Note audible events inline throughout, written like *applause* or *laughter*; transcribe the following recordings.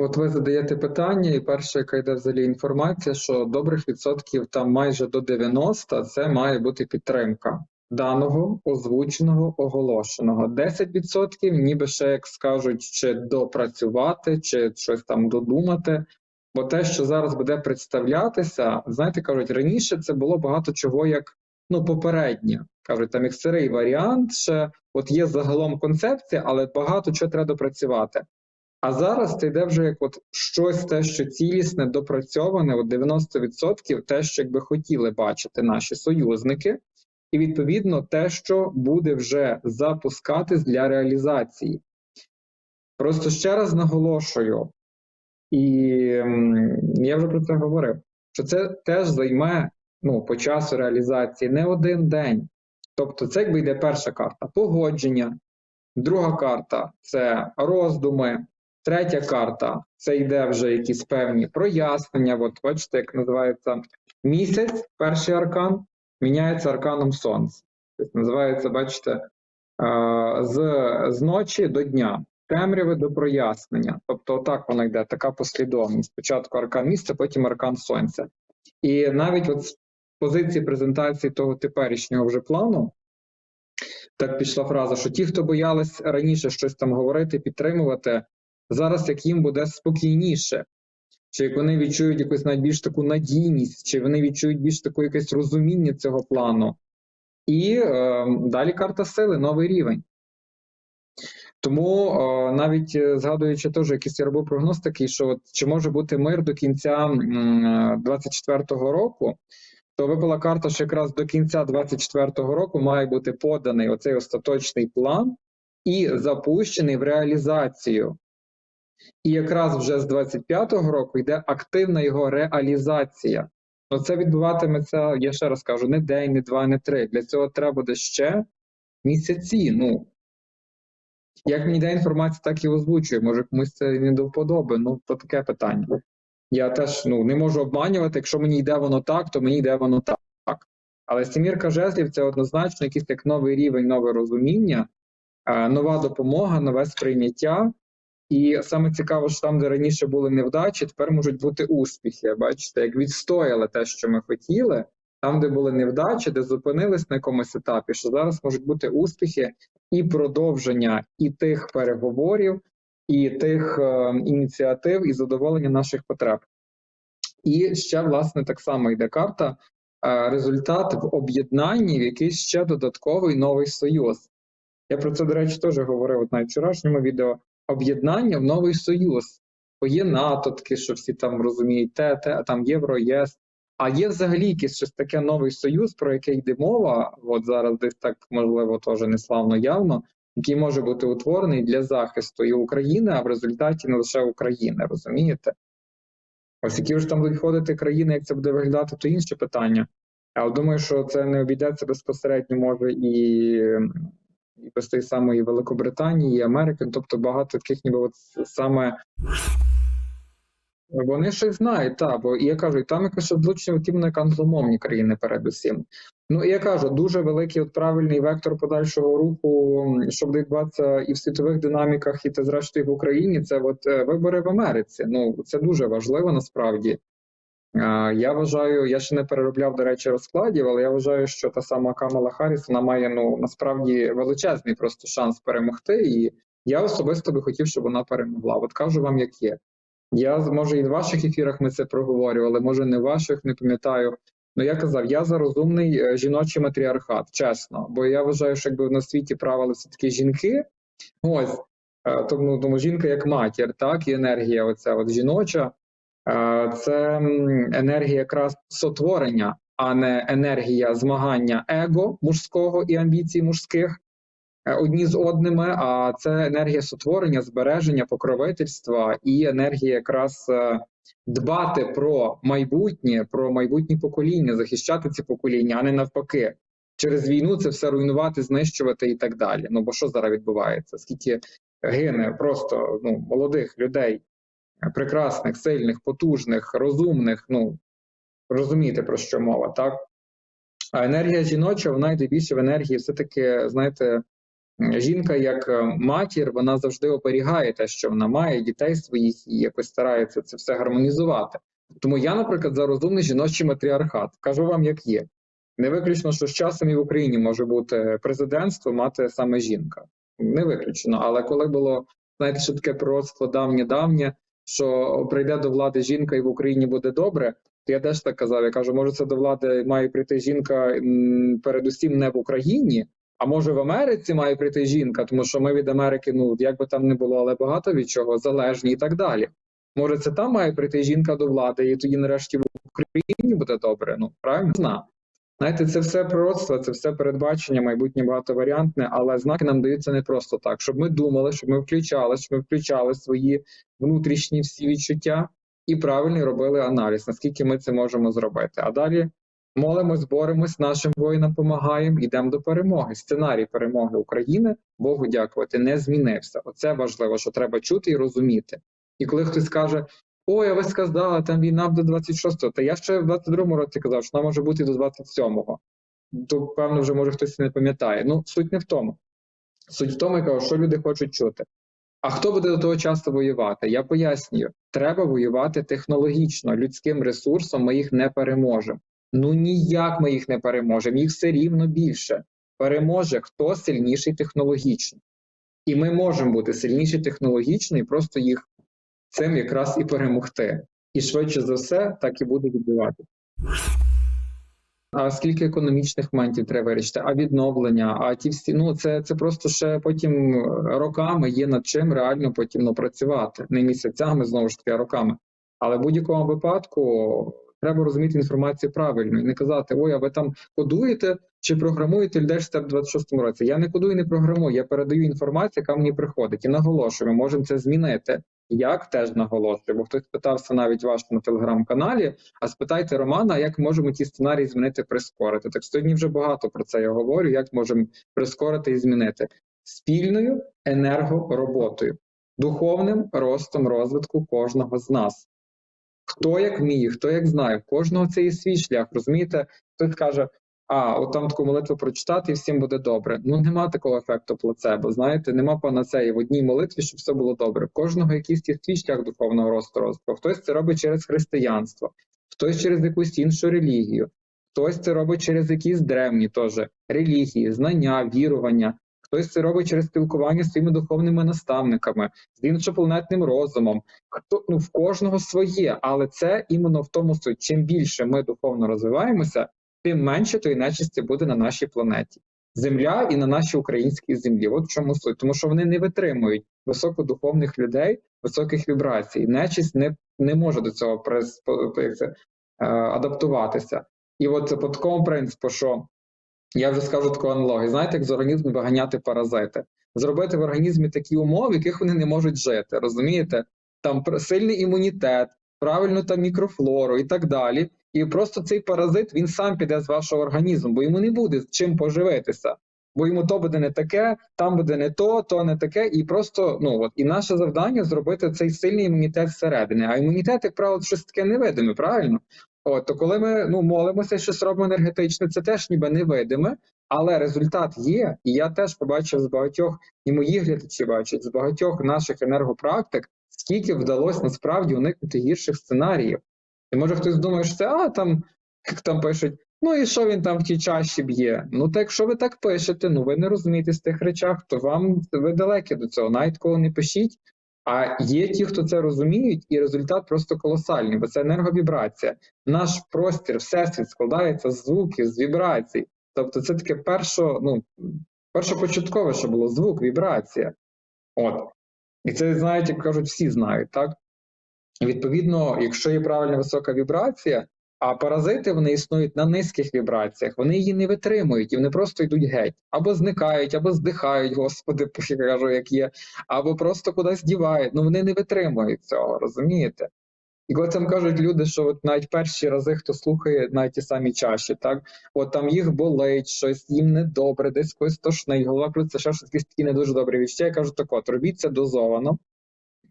От ви задаєте питання, і перша, яка йде взагалі інформація, що добрих відсотків там майже до 90 це має бути підтримка даного озвученого оголошеного. 10% ніби ще як скажуть, чи допрацювати, чи щось там додумати. Бо те, що зараз буде представлятися, знаєте, кажуть, раніше це було багато чого як ну попереднє. Кажуть, там як сирий варіант, ще от є загалом концепція, але багато чого треба допрацювати. А зараз це йде вже як от щось те, що цілісне, допрацьоване, от 90% те, що якби хотіли бачити наші союзники, і відповідно те, що буде вже запускатись для реалізації. Просто ще раз наголошую, і я вже про це говорив, що це теж займе ну, по часу реалізації не один день. Тобто, це якби йде перша карта погодження, друга карта це роздуми, третя карта це йде вже якісь певні прояснення. От бачите, як називається місяць, перший аркан, міняється арканом сонця. Тобто називається, бачите, е, з, з ночі до дня. Темряви до прояснення. Тобто, отак вона йде, така послідовність. Спочатку аркан місця, потім аркан сонця. І навіть от з позиції презентації того теперішнього вже плану, так пішла фраза, що ті, хто боялись раніше щось там говорити, підтримувати, зараз як їм буде спокійніше. Чи як вони відчують якусь навіть більш таку надійність, чи вони відчують більш таке якесь розуміння цього плану. І е, далі карта сили, новий рівень. Тому е, навіть е, згадуючи теж якийсь я робив прогноз такий, що от, чи може бути мир до кінця 24-го року, то випала карта, що якраз до кінця 24-го року має бути поданий оцей остаточний план і запущений в реалізацію. І якраз вже з 25-го року йде активна його реалізація. Ну, це відбуватиметься, я ще раз кажу, не день, не два, не три. Для цього треба буде ще місяці. Ну, як мені йде інформація, так і озвучую. Може, комусь це не до вподоби, ну то таке питання. Я теж ну, не можу обманювати, якщо мені йде воно так, то мені йде воно так. Але сімірка жезлів це однозначно якийсь як новий рівень, нове розуміння, е, нова допомога, нове сприйняття. І саме цікаво, що там, де раніше були невдачі, тепер можуть бути успіхи. Бачите, як відстояли те, що ми хотіли, там, де були невдачі, де зупинились на якомусь етапі, що зараз можуть бути успіхи і продовження і тих переговорів, і тих е, ініціатив, і задоволення наших потреб. І ще, власне, так само йде карта. е, Результат в об'єднанні в якийсь ще додатковий новий союз. Я про це, до речі, теж говорив на вчорашньому відео. Об'єднання в новий союз. Бо є НАТО, таке, що всі там розуміють, те, те, а там Євро, ЄС. А є взагалі якийсь щось таке новий союз, про який йде мова, от зараз десь так можливо теж неславно явно, який може бути утворений для захисту і України, а в результаті не лише України, розумієте? Ось які ж там будуть входити країни, як це буде виглядати, то інше питання. Але думаю, що це не обійдеться безпосередньо, може і, і без тієї самої Великобританії, і Америки, тобто багато таких, ніби от саме. Вони щось знають, так, бо я кажу, і там якось ті як англомовні країни передусім. Ну і я кажу, дуже великий от правильний вектор подальшого руху, м, що відбуватися і в світових динаміках, і те зрештою в Україні. Це от е, вибори в Америці. Ну це дуже важливо насправді. Я вважаю, я ще не переробляв, до речі, розкладів, але я вважаю, що та сама Камала Харріс, вона має ну насправді величезний просто шанс перемогти. І я особисто би хотів, щоб вона перемогла. От кажу вам, як є. Я може і в ваших ефірах ми це проговорювали, може не в ваших, не пам'ятаю. Ну я казав, я за розумний е, жіночий матріархат, чесно. Бо я вважаю, що якби на світі правили все таки жінки, ось е, тому, тому жінка як матір, так і енергія, оця от жіноча, це енергія якраз сотворення, а не енергія змагання его мужського і амбіцій мужських е, одні з одними. А це енергія сотворення, збереження, покровительства і енергія якраз е, дбати про майбутнє, про майбутні покоління, захищати ці покоління, а не навпаки. Через війну це все руйнувати, знищувати і так далі. Ну бо що зараз відбувається? Скільки гине просто ну, молодих людей, е, прекрасних, сильних, потужних, розумних. Ну розумієте про що мова, так? А енергія жіноча, вона йде більше в енергії, все-таки, знаєте, жінка, як е, матір, вона завжди оберігає те, що вона має дітей своїх і якось старається це все гармонізувати. Тому я, наприклад, за розумний жіночий матріархат. Кажу вам, як є. Не виключно, що з часом і в Україні може бути президентство мати саме жінка. Не виключено. Але коли було, знаєте, що таке пророцтво давнє-давнє, що прийде до влади жінка і в Україні буде добре, то я теж так казав. Я кажу, може, це до влади має прийти жінка передусім не в Україні, а може в Америці має прийти жінка, тому що ми від Америки, ну як би там не було, але багато від чого залежні і так далі. Може, це там має прийти жінка до влади, і тоді нарешті в Україні буде добре. Ну правильно Зна. Знаєте, це все пророцтво, це все передбачення, майбутнє багатоваріантне, але знаки нам даються не просто так, щоб ми думали, щоб ми включали, щоб ми включали свої внутрішні всі відчуття і правильно робили аналіз, наскільки ми це можемо зробити. А далі молимось, боремось, нашим воїнам допомагаємо, йдемо до перемоги. Сценарій перемоги України, Богу дякувати, не змінився. Оце важливо, що треба чути і розуміти. І коли хтось каже, ой, а ви сказали, там війна буде 26-го, та я ще в 22-му році казав, що вона може бути до 27-го. То, певно, вже може хтось не пам'ятає. Ну, суть не в тому. Суть в тому, я кажу, що люди хочуть чути. А хто буде до того часу воювати? Я пояснюю, треба воювати технологічно, людським ресурсом ми їх не переможемо. Ну ніяк ми їх не переможемо, їх все рівно більше. Переможе хто сильніший технологічно. І ми можемо бути сильніші технологічно і просто їх цим якраз і перемогти. І швидше за все так і буде відбуватися. А скільки економічних моментів треба вирішити? А відновлення, а ті всі ну це, це просто ще потім роками є над чим реально потім ну, працювати. Не місяцями, знову ж таки, а роками. Але в будь-якому випадку треба розуміти інформацію правильно і не казати, ой, а ви там кодуєте чи програмуєте людей в 26-му році. Я не кодую, не програмую, я передаю інформацію, яка мені приходить. І наголошую, ми можемо це змінити. Як теж наголошую, бо хтось питався навіть вашому телеграм-каналі. А спитайте Романа, як можемо ті сценарії змінити, прискорити. Так сьогодні вже багато про це я говорю. Як можемо прискорити і змінити спільною енергороботою, духовним ростом розвитку кожного з нас. Хто як вміє, хто як знає, кожного це є свій шлях. Розумієте, хтось каже, а от там таку молитву прочитати, і всім буде добре. Ну нема такого ефекту плацебо. Знаєте, нема панацеї в одній молитві, щоб все було добре. В кожного якийсь свій шлях духовного росту розвитку. Хтось це робить через християнство, хтось через якусь іншу релігію, хтось це робить через якісь древні теж релігії, знання, вірування. Хтось це робить через спілкування з своїми духовними наставниками, з іншопланетним розумом. Хто ну в кожного своє, але це іменно в тому суть. Чим більше ми духовно розвиваємося, тим менше тої нечисті буде на нашій планеті. Земля і на нашій українській землі. От в чому суть, тому що вони не витримують високодуховних людей, високих вібрацій. Нечисть не не може до цього це, е, адаптуватися. І от по такому принципу, що я вже скажу таку аналогію. Знаєте, як з організму виганяти паразити, зробити в організмі такі умови, в яких вони не можуть жити. Розумієте? Там сильний імунітет, правильну там мікрофлору і так далі. І просто цей паразит він сам піде з вашого організму, бо йому не буде з чим поживитися. Бо йому то буде не таке, там буде не то, то не таке, і просто ну от і наше завдання зробити цей сильний імунітет зсередини. А імунітет, як правило, щось таке невидиме, правильно? От, то коли ми ну молимося, щось робимо енергетичне, це теж ніби невидиме, але результат є. І я теж побачив з багатьох, і мої глядачі бачать з багатьох наших енергопрактик, скільки вдалося насправді уникнути гірших сценаріїв. І може хтось думає, що це а там як там пишуть. Ну і що він там в тій чаші б'є? Ну так якщо ви так пишете, ну ви не розумієте з тих речах, то вам ви далекі до цього. Навіть кого не пишіть. А є ті, хто це розуміють, і результат просто колосальний, бо це енерговібрація. Наш простір, всесвіт складається з звуків, з вібрацій. Тобто, це таке першо, ну, першопочаткове, що було звук, вібрація. От. І це знають, як кажуть, всі знають, так? І відповідно, якщо є правильна висока вібрація, а паразити вони існують на низьких вібраціях, вони її не витримують і вони просто йдуть геть, або зникають, або здихають, господи, *laughs* я кажу, як є, або просто кудись дівають. Ну вони не витримують цього, розумієте? І коли там кажуть люди, що от навіть перші рази, хто слухає навіть ті самі чаші, так от там їх болить, щось їм недобре, десь когось тошнить, голова крутиться, ще щось такі не дуже добрі відчуття. Я кажу, так от, робіть це дозовано.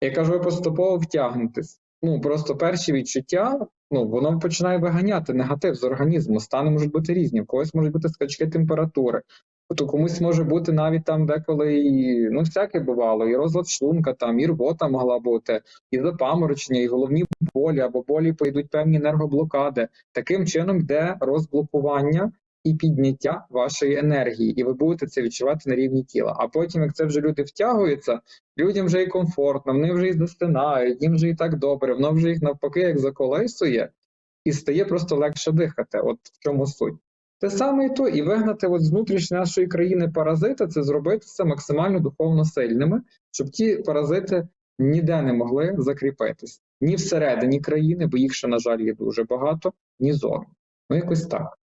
Я кажу, ви поступово втягнетесь. Ну просто перші відчуття, ну воно починає виганяти негатив з організму. Стани можуть бути різні. В когось можуть бути скачки температури, То комусь може бути навіть там деколи і ну всяке бувало, і розлад шлунка, там і рвота могла бути, і запаморочення, і головні болі або болі пойдуть певні енергоблокади. Таким чином йде розблокування і підняття вашої енергії, і ви будете це відчувати на рівні тіла. А потім, як це вже люди втягуються, людям вже і комфортно, вони вже і застинають, їм вже і так добре, воно вже їх навпаки як заколисує, і стає просто легше дихати. От в чому суть. Те саме і то, і вигнати от з внутрішньої нашої країни паразита, це зробити це максимально духовно сильними, щоб ті паразити ніде не могли закріпитись. Ні всередині країни, бо їх ще, на жаль, є дуже багато, ні зовні. Ну, якось так.